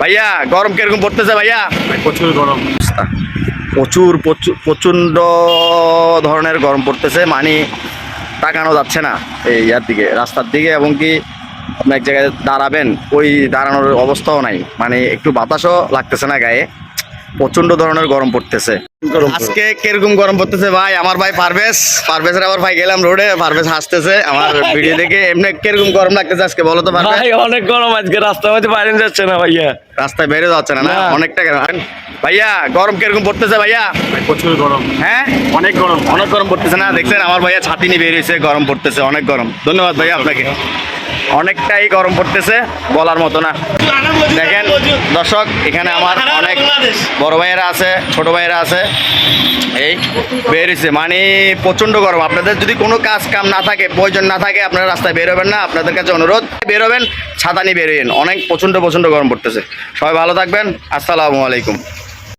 ভাইয়া গরম কীরকম পড়তেছে ভাইয়া? প্রচুর গরম। প্রচুর প্রচুর প্রচণ্ড ধরনের গরম পড়তেছে মানে তাকানো যাচ্ছে না এই ইয়ার দিকে রাস্তার দিকে এবং কি আপনি এক জায়গায় দাঁড়াবেন ওই দাঁড়ানোর অবস্থাও নাই। মানে একটু বাতাসও লাগতেছে না গায়ে। প্রচণ্ড ধরনের গরম পড়তেছে। আজকে কীরকম গরম পড়তেছে ভাই? আমার ভাই পারভেজ। পারভেজের আবার ভাই গেলাম রোডে পারভেজ হাসতেছে। আমার ভিডিও দেখে এমনি কীরকম গরম লাগতেছে আজকে বলো তো ভাই অনেক গরম আজকে রাস্তার মধ্যে বাইরে যাচ্ছে না ভাইয়া। রাস্তায় বেরো যাচ্ছে না না? না। অনেকটা গরম। ভাইয়া গরম কীরকম পড়তেছে ভাইয়া? প্রচুর গরম। হ্যাঁ? অনেক গরম। অনেক গরম পড়তেছে না? দেখছেন আমার ভাইয়া ছাতি নিয়ে বেরিয়েছে গরম পড়তেছে অনেক গরম। ধন্যবাদ ভাইয়া আপনাকে। অনেকটাই গরম পড়তেছে বলার মতো না। দেখেন দর্শক এখানে আমার অনেক বড় ভাইয়েরা আছে, ছোট ভাইয়েরা আছে। এই বেরিয়েছে মানে প্রচণ্ড গরম। আপনাদের যদি কোনো কাজ কাম না থাকে, প্রয়োজন না থাকে, আপনারা রাস্তায় বেরোবেন না। আপনাদের কাছে অনুরোধ বেরোবেন ছাতা নিয়ে বেরোবেন অনেক প্রচণ্ড প্রচণ্ড গরম পড়তেছে। সবাই ভালো থাকবেন। আসসালামু আলাইকুম।